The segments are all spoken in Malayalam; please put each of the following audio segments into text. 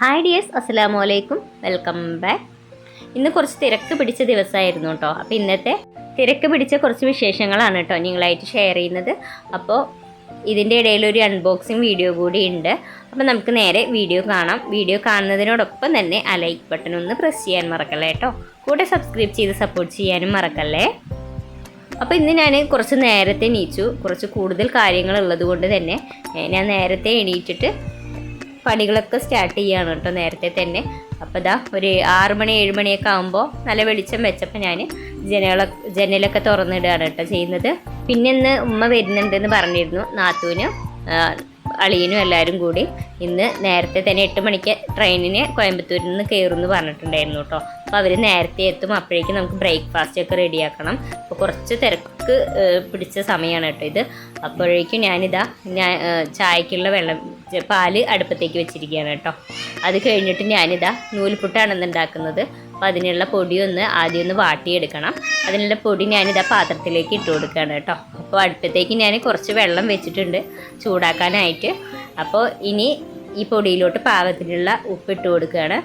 ഹായ് ഡിയേഴ്സ് അസ്സലാമു അലൈക്കും വെൽക്കം ബാക്ക് ഇന്ന് കുറച്ച് തിരക്ക് പിടിച്ച ദിവസമായിരുന്നു കേട്ടോ. അപ്പോൾ ഇന്നത്തെ തിരക്ക് പിടിച്ച കുറച്ച് വിശേഷങ്ങളാണ് കേട്ടോ നിങ്ങളായിട്ട് ഷെയർ ചെയ്യുന്നത്. അപ്പോൾ ഇതിന്റെ ഇടയിൽ ഒരു അൺബോക്സിങ് വീഡിയോ കൂടി ഉണ്ട്. അപ്പോൾ നമുക്ക് നേരെ വീഡിയോ കാണാം. വീഡിയോ കാണുന്നതിനോടൊപ്പം തന്നെ ആ ലൈക്ക് ബട്ടൺ ഒന്ന് പ്രസ് ചെയ്യാൻ മറക്കല്ലേ കേട്ടോ. കൂടെ സബ്സ്ക്രൈബ് ചെയ്ത് സപ്പോർട്ട് ചെയ്യാനും മറക്കല്ലേ? അപ്പോൾ ഇന്ന് ഞാൻ കുറച്ച് നേരത്തെ എണീച്ചു. കുറച്ച് കൂടുതൽ കാര്യങ്ങൾ ഉള്ളത് കൊണ്ട് തന്നെ ഞാൻ നേരത്തെ എണീറ്റിട്ട് പണികളൊക്കെ സ്റ്റാർട്ട് ചെയ്യുകയാണ് കേട്ടോ നേരത്തെ തന്നെ. അപ്പോൾ ഇതാ ഒരു ആറ് മണി ഏഴ് മണിയൊക്കെ ആകുമ്പോൾ നല്ല വെളിച്ചം വെച്ചപ്പോൾ ഞാൻ ജനലൊക്കെ ജനലൊക്കെ തുറന്നിടുകയാണ് കേട്ടോ ചെയ്യുന്നത്. പിന്നെ ഇന്ന് ഉമ്മ വരുന്നുണ്ടെന്ന് പറഞ്ഞിരുന്നു നാത്തൂനും അളിയനും എല്ലാവരും കൂടി. ഇന്ന് നേരത്തെ തന്നെ എട്ട് മണിക്ക് ട്രെയിനിന് കോയമ്പത്തൂരിൽ നിന്ന് കയറുമെന്ന് പറഞ്ഞിട്ടുണ്ടായിരുന്നു കേട്ടോ. അപ്പോൾ അവർ നേരത്തെ എത്തും അപ്പോഴേക്കും നമുക്ക് ബ്രേക്ക്ഫാസ്റ്റ് ഒക്കെ റെഡിയാക്കണം അപ്പോൾ കുറച്ച് തിരക്ക് പിടിച്ച സമയമാണ് കേട്ടോ ഇത്. അപ്പോഴേക്കും ഞാനിതാ ഞാൻ ചായക്കുള്ള വെള്ളം പാൽ അടുപ്പത്തേക്ക് വെച്ചിരിക്കുകയാണ് കേട്ടോ. അത് കഴിഞ്ഞിട്ട് ഞാനിതാ നൂൽപുട്ടാണ് ഇന്ന് ഉണ്ടാക്കുന്നത് അപ്പോൾ അതിനുള്ള പൊടി ഒന്ന് ആദ്യം ഒന്ന് വാട്ടിയെടുക്കണം. അതിനുള്ള പൊടി ഞാനിതാ പാത്രത്തിലേക്ക് ഇട്ട് കൊടുക്കുകയാണ് കേട്ടോ. അപ്പോൾ അടുപ്പത്തേക്ക് ഞാൻ കുറച്ച് വെള്ളം വെച്ചിട്ടുണ്ട് ചൂടാക്കാനായിട്ട്. അപ്പോൾ ഇനി ഈ പൊടിയിലോട്ട് പാകത്തിനുള്ള ഉപ്പിട്ട് കൊടുക്കുകയാണ്.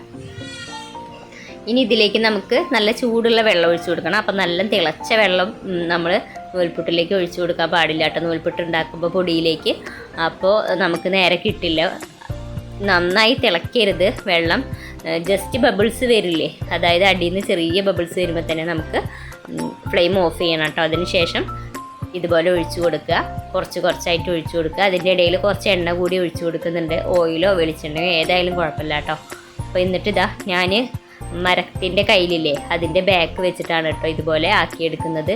ഇനി ഇതിലേക്ക് നമുക്ക് നല്ല ചൂടുള്ള വെള്ളം ഒഴിച്ചു കൊടുക്കണം. അപ്പം നല്ല തിളച്ച വെള്ളം നമ്മൾ നൂൽപുട്ടിലേക്ക് ഒഴിച്ചു കൊടുക്കാൻ പാടില്ല കേട്ടോ. നൂൽപുട്ട് ഉണ്ടാക്കുമ്പോൾ പൊടിയിലേക്ക്. അപ്പോൾ നമുക്ക് നേരെ കിട്ടില്ല. നന്നായി തിളക്കരുത് വെള്ളം. ജസ്റ്റ് ബബിൾസ് വരില്ലേ? അതായത് അടിയിൽ നിന്ന് ചെറിയ ബബിൾസ് വരുമ്പോൾ തന്നെ നമുക്ക് ഫ്ലെയിം ഓഫ് ചെയ്യണം കേട്ടോ. അതിന് ശേഷം ഇതുപോലെ ഒഴിച്ചു കൊടുക്കുക. കുറച്ച് കുറച്ചായിട്ട് ഒഴിച്ചു കൊടുക്കുക. അതിന്റെ ഇടയിൽ കുറച്ച് എണ്ണ കൂടി ഒഴിച്ചു കൊടുക്കുന്നുണ്ട്. ഓയിലോ വെളിച്ചെണ്ണയോ ഏതായാലും കുഴപ്പമില്ല കേട്ടോ. അപ്പോൾ എന്നിട്ട് ഇതാ ഞാൻ മരത്തിന്റെ കയ്യിലില്ലേ അതിന്റെ ബാക്ക് വെച്ചിട്ടാണ് കേട്ടോ ഇതുപോലെ ആക്കിയെടുക്കുന്നത്.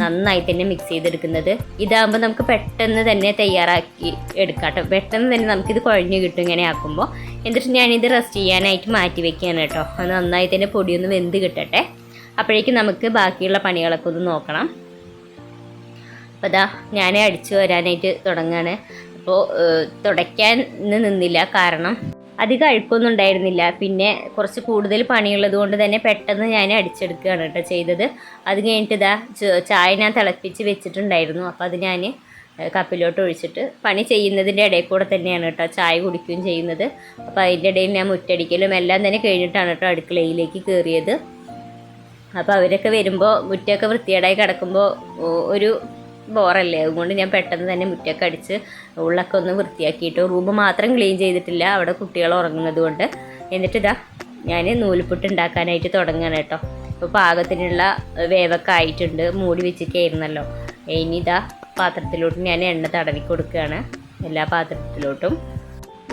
നന്നായി തന്നെ മിക്സ് ചെയ്തെടുക്കുന്നത്. ഇതാകുമ്പോൾ നമുക്ക് പെട്ടെന്ന് തന്നെ തയ്യാറാക്കി എടുക്കാട്ടോ. കേട്ടോ പെട്ടെന്ന് തന്നെ നമുക്കിത് കുഴഞ്ഞു കിട്ടും ഇങ്ങനെ ആക്കുമ്പോൾ എന്നിട്ട് ഞാനിത് റെസ്റ്റ് ചെയ്യാനായിട്ട് മാറ്റി വെക്കുകയാണ് കേട്ടോ. അത് നന്നായി തന്നെ പൊടിയൊന്ന് വെന്ത് കിട്ടട്ടെ. അപ്പോഴേക്കും നമുക്ക് ബാക്കിയുള്ള പണികളൊക്കെ ഒന്ന് നോക്കണം. അപ്പോൾ അതാ ഞാൻ അടിച്ചു വരാനായിട്ട് തുടങ്ങുകയാണ് അപ്പോൾ തുടയ്ക്കാൻ നിന്നില്ല. കാരണം അധികം അഴുക്കൊന്നും ഉണ്ടായിരുന്നില്ല. പിന്നെ കുറച്ച് കൂടുതൽ പണിയുള്ളത് കൊണ്ട് തന്നെ പെട്ടെന്ന് ഞാൻ അടിച്ചെടുക്കുകയാണ് കേട്ടോ ചെയ്തത്. അത് കഴിഞ്ഞിട്ട് ഇതാ ചായ ഞാൻ തിളപ്പിച്ച് വെച്ചിട്ടുണ്ടായിരുന്നു. അപ്പോൾ അത് ഞാൻ കപ്പിലോട്ട് ഒഴിച്ചിട്ട് പണി ചെയ്യുന്നതിന്റെ ഇടയിൽ കൂടെ തന്നെയാണ് കേട്ടോ ചായ കുടിക്കുകയും ചെയ്യുന്നത്. അപ്പോൾ അതിന്റെ ഇടയിൽ ഞാൻ മുറ്റടിക്കലും എല്ലാം തന്നെ കഴിഞ്ഞിട്ടാണ് കേട്ടോ അടുക്കളയിലേക്ക് കയറിയത് അപ്പോൾ അവരൊക്കെ വരുമ്പോൾ മുറ്റമൊക്കെ വൃത്തികേടായി കിടക്കുമ്പോൾ ഒരു ബോറല്ലേ? അതുകൊണ്ട് ഞാൻ പെട്ടെന്ന് തന്നെ മുറ്റൊക്കെ അടിച്ച് ഉള്ളൊക്കെ ഒന്ന് വൃത്തിയാക്കിയിട്ട് റൂം മാത്രം ക്ലീൻ ചെയ്തിട്ടില്ല. അവിടെ കുട്ടികൾ ഉറങ്ങുന്നത് കൊണ്ട്. എന്നിട്ട് ഇതാ ഞാൻ നൂൽപുട്ട് ഉണ്ടാക്കാനായിട്ട് തുടങ്ങുകയാണ് കേട്ടോ. ഇപ്പോൾ പാകത്തിനുള്ള വേവൊക്കെ ആയിട്ടുണ്ട്. മൂടി വെച്ചിട്ടായിരുന്നല്ലോ. ഇനി ഇതാ പാത്രത്തിലോട്ട് ഞാൻ എണ്ണ തടവി കൊടുക്കുകയാണ്. എല്ലാ പാത്രത്തിലോട്ടും.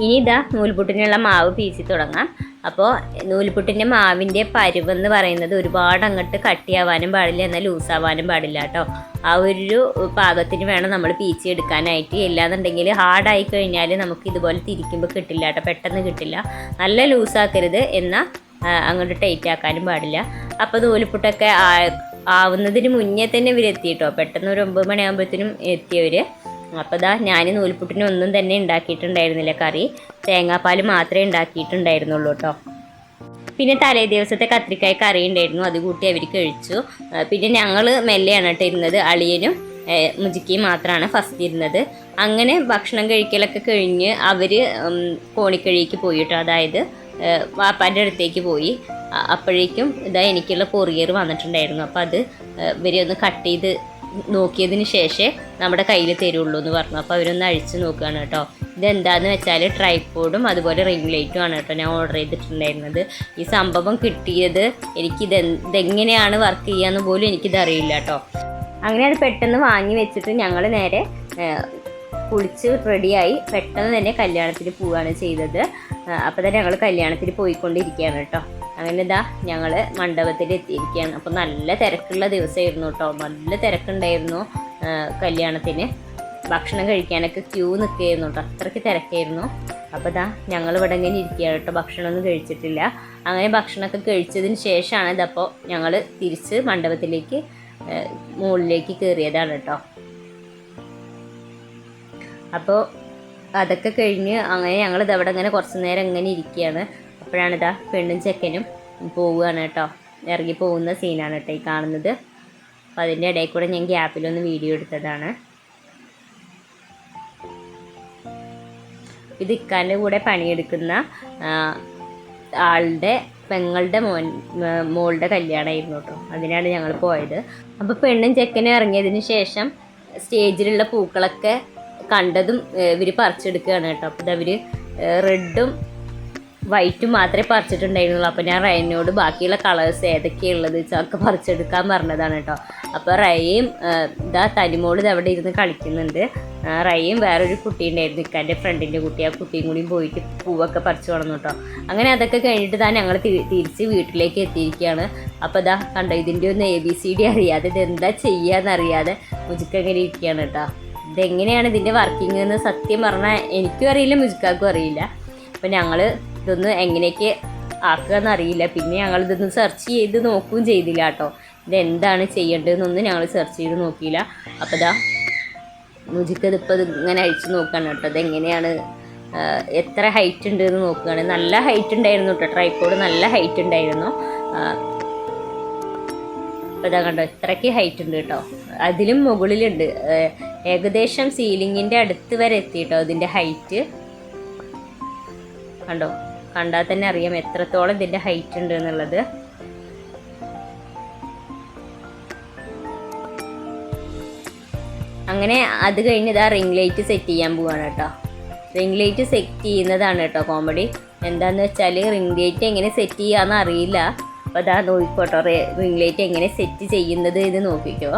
ഇനി ഇതാ നൂൽപുട്ടിനുള്ള മാവ് പീച്ചി തുടങ്ങാം. അപ്പോൾ നൂൽപുട്ടിന്റെ മാവിന്റെ പരുവെന്ന് പറയുന്നത് ഒരുപാട് അങ്ങോട്ട് കട്ടിയാവാനും പാടില്ല എന്നാൽ ലൂസാവാനും പാടില്ല കേട്ടോ. ആ ഒരു പാകത്തിന് വേണം നമ്മൾ പീച്ചി എടുക്കാനായിട്ട്. ഇല്ലാന്നുണ്ടെങ്കിൽ ഹാർഡായി കഴിഞ്ഞാൽ നമുക്ക് ഇതുപോലെ തിരിക്കുമ്പോൾ കിട്ടില്ല കേട്ടോ. പെട്ടെന്ന് കിട്ടില്ല. നല്ല ലൂസാക്കരുത് എന്നാൽ അങ്ങോട്ട് ടൈറ്റ് ആക്കാനും പാടില്ല. അപ്പോൾ നൂലിപ്പുട്ടൊക്കെ ആവുന്നതിന് മുന്നേ തന്നെ ഇവരെത്തി കേട്ടോ. പെട്ടെന്ന് ഒരു ഒമ്പത് മണിയാകുമ്പോഴത്തേനും എത്തിയവർ അപ്പോൾ ദാ ഞാൻ നൂൽപുട്ടിന് ഒന്നും തന്നെ ഉണ്ടാക്കിയിട്ടുണ്ടായിരുന്നില്ല കറി. തേങ്ങാപ്പാൽ മാത്രമേ ഉണ്ടാക്കിയിട്ടുണ്ടായിരുന്നുള്ളൂ കേട്ടോ. പിന്നെ തലേ ദിവസത്തെ കത്രിക്കായ കറി ഉണ്ടായിരുന്നു. അത് കൂട്ടി അവർ കഴിച്ചു. പിന്നെ ഞങ്ങൾ മെല്ലെയാണ് കേട്ടോ ഇരുന്നത്. അളിയനും മുജിക്കി മാത്രമാണ് ഫസ്റ്റ് ഇരുന്നത്. അങ്ങനെ ഭക്ഷണം കഴിക്കലൊക്കെ കഴിഞ്ഞ് അവർ കോണിക്കഴിക്ക് പോയി കേട്ടോ അതായത് വാപ്പാന്റെ അടുത്തേക്ക് പോയി. അപ്പോഴേക്കും ഇതാ എനിക്കുള്ള കൊറിയർ വന്നിട്ടുണ്ടായിരുന്നു. അപ്പോൾ അത് ഇവരെ ഒന്ന് കട്ട് ചെയ്ത് നോക്കിയതിന് ശേഷമേ നമ്മുടെ കയ്യിൽ തരുള്ളൂ എന്ന് പറഞ്ഞു. അപ്പോൾ അവരൊന്ന് അഴിച്ച് നോക്കുകയാണ് കേട്ടോ. ഇതെന്താന്ന് വെച്ചാൽ ട്രൈപ്പോഡും അതുപോലെ റിംഗ് ലൈറ്റും ആണ് കേട്ടോ ഞാൻ ഓർഡർ ചെയ്തിട്ടുണ്ടായിരുന്നത്. ഈ സംഭവം കിട്ടിയത് ഇത് ഇതെങ്ങനെയാണ് വർക്ക് ചെയ്യാന്ന് പോലും എനിക്കിത് അറിയില്ല കേട്ടോ. അങ്ങനെ പെട്ടെന്ന് വാങ്ങി വെച്ചിട്ട് ഞങ്ങൾ നേരെ കുളിച്ച് റെഡിയായി പെട്ടെന്ന് തന്നെ കല്യാണത്തിന് പോവുകയാണ് ചെയ്തത്. അപ്പോൾ തന്നെ ഞങ്ങൾ കല്യാണത്തിന് പോയിക്കൊണ്ടിരിക്കുകയാണ് കേട്ടോ. അങ്ങനെ ഇതാ ഞങ്ങൾ മണ്ഡപത്തിൽ എത്തിയിരിക്കുകയാണ് അപ്പോൾ നല്ല തിരക്കുള്ള ദിവസമായിരുന്നു കേട്ടോ. നല്ല തിരക്കുണ്ടായിരുന്നു കല്യാണത്തിന്. ഭക്ഷണം കഴിക്കാനൊക്കെ ക്യൂ നിൽക്കുകയായിരുന്നു കേട്ടോ. അത്രയ്ക്ക് തിരക്കായിരുന്നു. അപ്പോൾ ഇതാ ഞങ്ങൾ ഇവിടെ ഇങ്ങനെ ഇരിക്കുകയാണ് കേട്ടോ. ഭക്ഷണമൊന്നും കഴിച്ചിട്ടില്ല. അങ്ങനെ ഭക്ഷണമൊക്കെ കഴിച്ചതിന് ശേഷമാണ് ഇതപ്പോൾ ഞങ്ങൾ തിരിച്ച് മണ്ഡപത്തിലേക്ക് മുകളിലേക്ക് കയറിയതാണ് കേട്ടോ. അപ്പോൾ അതൊക്കെ കഴിഞ്ഞ് അങ്ങനെ ഞങ്ങൾ ഇതവിടെ ഇങ്ങനെ കുറച്ച് നേരം ഇങ്ങനെ ഇരിക്കുകയാണ്. അപ്പോഴാണ് ഇതാ പെണ്ണും ചെക്കനും പോവുകയാണ് കേട്ടോ. ഇറങ്ങി പോകുന്ന സീനാണ് കേട്ടോ ഈ കാണുന്നത്. അപ്പോൾ അതിന്റെ ഇടയിൽ കൂടെ ഞാൻ ഗ്യാപ്പിലൊന്ന് വീഡിയോ എടുത്തതാണ്. ഇത് ഇക്കാന്റെ കൂടെ പണിയെടുക്കുന്ന ആളുടെ പെങ്ങളുടെ മോൻ മോളുടെ കല്യാണമായിരുന്നു കേട്ടോ. അതിനാണ് ഞങ്ങൾ പോയത്. അപ്പോൾ പെണ്ണും ചെക്കനും ഇറങ്ങിയതിന് ശേഷം സ്റ്റേജിലുള്ള പൂക്കളൊക്കെ കണ്ടതും ഇവർ പറിച്ചെടുക്കുകയാണ് കേട്ടോ. അപ്പോൾ ഇതവർ റെഡും വൈറ്റും മാത്രമേ പറിച്ചിട്ടുണ്ടായിരുന്നുള്ളൂ. അപ്പോൾ ഞാൻ റയനോട് ബാക്കിയുള്ള കളേഴ്സ് ഏതൊക്കെയുള്ളത് ഒക്കെ പറിച്ചെടുക്കാൻ പറഞ്ഞതാണ് കേട്ടോ അപ്പോൾ റയയും ഇതാ തനിമോൾ ഇത് അവിടെ ഇരുന്ന് കളിക്കുന്നുണ്ട്. റയയും വേറൊരു കുട്ടി ഉണ്ടായിരുന്നു. ഇക്കാന്റെ ഫ്രണ്ടിന്റെ കുട്ടി. ആ കുട്ടിയും കൂടിയും പോയിട്ട് പൂവൊക്കെ പറിച്ചു കൊണ്ടു കേട്ടോ അങ്ങനെ അതൊക്കെ കഴിഞ്ഞിട്ട് താൻ ഞങ്ങൾ തിരിച്ച് വീട്ടിലേക്ക് എത്തിയിരിക്കുകയാണ്. അപ്പോൾ ഇതാ കണ്ടോ ഇതിന്റെ ഒന്ന് എ ബി സി ഡി അറിയാതെ ഇതെന്താ ചെയ്യാന്നറിയാതെ മുജുക്കങ്ങനെ ഇരിക്കുകയാണ് കേട്ടോ ഇതെങ്ങനെയാണ് ഇതിന്റെ വർക്കിംഗ് എന്ന് സത്യം പറഞ്ഞാൽ എനിക്കും അറിയില്ല മുജുക്കാക്കും അറിയില്ല. അപ്പോൾ ഞങ്ങൾ ഇതൊന്ന് എങ്ങനെയൊക്കെ ആക്കുക എന്നറിയില്ല പിന്നെ ഞങ്ങൾ ഇതൊന്ന് സെർച്ച് ചെയ്ത് നോക്കുകയും ചെയ്തില്ല കേട്ടോ. ഇതെന്താണ് ചെയ്യേണ്ടതെന്നൊന്നും ഞങ്ങൾ സെർച്ച് ചെയ്ത് നോക്കിയില്ല. അപ്പോൾ ഇതാ മുജിക്ക് ഇതിപ്പോൾ ഇങ്ങനെ അഴിച്ച് നോക്കുകയാണ് കേട്ടോ. ഇതെങ്ങനെയാണ് എത്ര ഹൈറ്റ് ഉണ്ട് എന്ന് നോക്കുകയാണ്. നല്ല ഹൈറ്റ് ഉണ്ടായിരുന്നു കേട്ടോ. ട്രൈപ്പോഡ് നല്ല ഹൈറ്റ് ഉണ്ടായിരുന്നു. അപ്പോൾ ഇതാ കണ്ടോ ഇത്രയ്ക്ക് ഹൈറ്റ് ഉണ്ട് കേട്ടോ. അതിലും മുകളിലുണ്ട്. ഏകദേശം സീലിങ്ങിന്റെ അടുത്ത് വരെ എത്തി കേട്ടോ ഇതിന്റെ ഹൈറ്റ് കണ്ടോ? കണ്ടാൽ തന്നെ അറിയാം എത്രത്തോളം ഇതിന്റെ ഹൈറ്റ് ഉണ്ട് എന്നുള്ളത്. അങ്ങനെ അത് കഴിഞ്ഞ് ഇതാ റിംഗ് ലൈറ്റ് സെറ്റ് ചെയ്യാൻ പോവാണ് കേട്ടോ. റിംഗ് ലൈറ്റ് സെറ്റ് ചെയ്യുന്നതാണ് കേട്ടോ കോമഡി എന്താന്ന് വെച്ചാൽ റിംഗ് ലൈറ്റ് എങ്ങനെ സെറ്റ് ചെയ്യാന്ന് അറിയില്ല. അപ്പോൾ അതാ നോക്കിക്കോട്ടോ റിംഗ് ലൈറ്റ് എങ്ങനെ സെറ്റ് ചെയ്യുന്നത് എന്ന് നോക്കിക്കോ.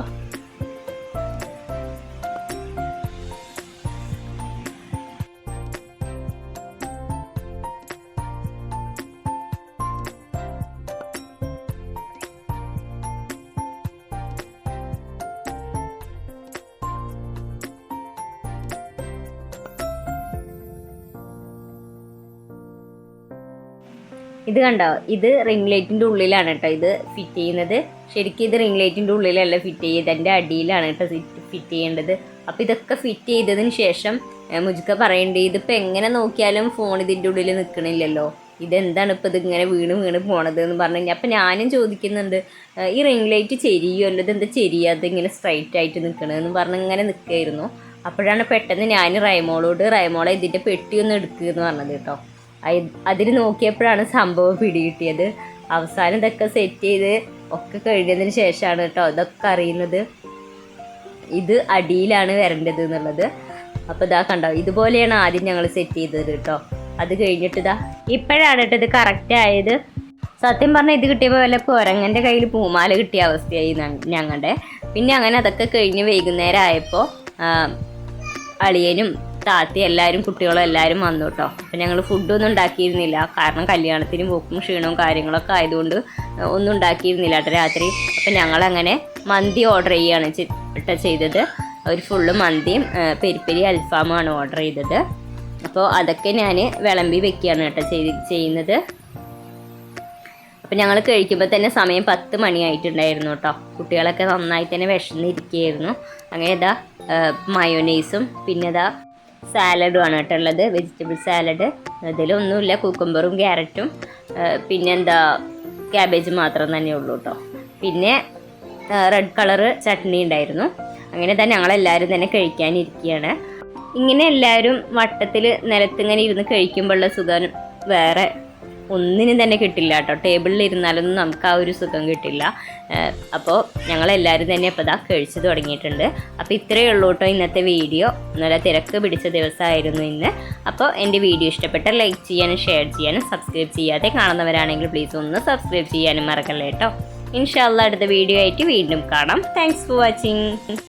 ഇത് കണ്ടോ? ഇത് റിംഗ് ലൈറ്റിന്റെ ഉള്ളിലാണ് കേട്ടോ ഇത് ഫിറ്റ് ചെയ്യുന്നത്. ശരിക്കും ഇത് റിംഗ് ലൈറ്റിന്റെ ഉള്ളിലല്ല ഫിറ്റ് ചെയ്ത് എന്റെ അടിയിലാണ് കേട്ടോ ഫിറ്റ് ഫിറ്റ് ചെയ്യേണ്ടത്. അപ്പോൾ ഇതൊക്കെ ഫിറ്റ് ചെയ്തതിന് ശേഷം മുജുക്ക പറയേണ്ടത് പറയണ്ടേ ഇതിപ്പോൾ എങ്ങനെ നോക്കിയാലും ഫോൺ ഇതിന്റെ ഉള്ളിൽ നിൽക്കണില്ലല്ലോ ഇതെന്താണ് ഇപ്പോൾ ഇതിങ്ങനെ വീണ് വീണ് പോണത് എന്ന് പറഞ്ഞു അപ്പോൾ ഞാനും ചോദിക്കുന്നുണ്ട് ഈ റിംഗ് ലൈറ്റ് ചെരിയുമല്ലോ ഇതെന്താ ചെരിയാതെ ഇങ്ങനെ സ്ട്രൈറ്റ് ആയിട്ട് നിൽക്കണതെന്ന് പറഞ്ഞ് ഇങ്ങനെ നിൽക്കുകയായിരുന്നു അപ്പോഴാണ് പെട്ടെന്ന് ഞാൻ റൈമോളോട് റൈമോളെ ഇതിന്റെ പെട്ടി ഒന്ന് എടുക്കുക എന്ന് പറഞ്ഞത് കേട്ടോ. അതിന് നോക്കിയപ്പോഴാണ് സംഭവം പിടികിട്ടിയത്. അവസാനം ഇതൊക്കെ സെറ്റ് ചെയ്ത് ഒക്കെ കഴിഞ്ഞതിന് ശേഷമാണ് കേട്ടോ ഇതൊക്കെ അറിയുന്നത്. ഇത് അടിയിലാണ് വരേണ്ടത് എന്നുള്ളത്. അപ്പോൾ ഇതാ കണ്ടോ ഇതുപോലെയാണ് ആദ്യം ഞങ്ങൾ സെറ്റ് ചെയ്തത് കേട്ടോ. അത് കഴിഞ്ഞിട്ട് ഇതാ ഇപ്പോഴാണ് കേട്ടോ ഇത് കറക്റ്റ് ആയത്. സത്യം പറഞ്ഞാൽ ഇത് കിട്ടിയപ്പോൾ വല്ല കുരങ്ങന്റെ കയ്യിൽ പൂമാല കിട്ടിയ അവസ്ഥയായി ഞങ്ങളുടെ. പിന്നെ അങ്ങനെ അതൊക്കെ കഴിഞ്ഞ് വൈകുന്നേരം ആയപ്പോൾ അളിയനും താത്തി എല്ലാവരും കുട്ടികളും എല്ലാവരും വന്നു കേട്ടോ. അപ്പം ഞങ്ങൾ ഫുഡൊന്നും ഉണ്ടാക്കിയിരുന്നില്ല. കാരണം കല്യാണത്തിന് പോക്കും ക്ഷീണവും കാര്യങ്ങളൊക്കെ ആയതുകൊണ്ട് ഒന്നും ഉണ്ടാക്കിയിരുന്നില്ല കേട്ടോ രാത്രി. അപ്പം ഞങ്ങളങ്ങനെ മന്തി ഓർഡർ ചെയ്യുകയാണ് ചിട്ട ചെയ്തത്. ഒരു ഫുള്ള് മന്തിയും പെരിപ്പെരി അൽഫാമുമാണ് ഓർഡർ ചെയ്തത്. അപ്പോൾ അതൊക്കെ ഞാൻ വിളമ്പി വെക്കുകയാണ് കേട്ടോ ചെയ്ത് ചെയ്യുന്നത്. അപ്പം ഞങ്ങൾ കഴിക്കുമ്പോൾ തന്നെ സമയം പത്ത് മണിയായിട്ടുണ്ടായിരുന്നു കേട്ടോ. കുട്ടികളൊക്കെ നന്നായി തന്നെ വിശന്നിരിക്കുകയായിരുന്നു. അങ്ങനെ ഇതാ മയോനൈസും പിന്നെ ഇതാ സാലഡും ആണ് കേട്ടോ ഉള്ളത്. വെജിറ്റബിൾ സാലഡ് അതിലൊന്നുമില്ല കുക്കുംബറും ക്യാരറ്റും പിന്നെ എന്താ ക്യാബേജ് മാത്രം തന്നെ ഉള്ളൂ കേട്ടോ. പിന്നെ റെഡ് കളറ് ചട്നി ഉണ്ടായിരുന്നു. അങ്ങനെ തന്നെ ഞങ്ങളെല്ലാവരും തന്നെ കഴിക്കാനിരിക്കുകയാണ്. ഇങ്ങനെ എല്ലാവരും വട്ടത്തിൽ നിലത്തിങ്ങനെ ഇരുന്ന് കഴിക്കുമ്പോഴുള്ള സുഖം വേറെ ഒന്നിനും തന്നെ കിട്ടില്ല കേട്ടോ. ടേബിളിൽ ഇരുന്നാലൊന്നും നമുക്ക് ആ ഒരു സുഖം കിട്ടില്ല. അപ്പോൾ ഞങ്ങളെല്ലാവരും തന്നെ ഇപ്പോൾ ഇതാ കഴിച്ചു തുടങ്ങിയിട്ടുണ്ട്. അപ്പോൾ ഇത്രയേ ഉള്ളൂ കേട്ടോ ഇന്നത്തെ വീഡിയോ നല്ല തിരക്ക് പിടിച്ച ദിവസമായിരുന്നു ഇന്ന്. അപ്പോൾ എന്റെ വീഡിയോ ഇഷ്ടപ്പെട്ട ലൈക്ക് ചെയ്യാനും ഷെയർ ചെയ്യാനും സബ്സ്ക്രൈബ് ചെയ്യാതെ കാണുന്നവരാണെങ്കിൽ പ്ലീസ് ഒന്ന് സബ്സ്ക്രൈബ് ചെയ്യാനും മറക്കല്ലേ കേട്ടോ. ഇൻഷാല്ല അടുത്ത വീഡിയോ ആയിട്ട് വീണ്ടും കാണാം. Thanks for watching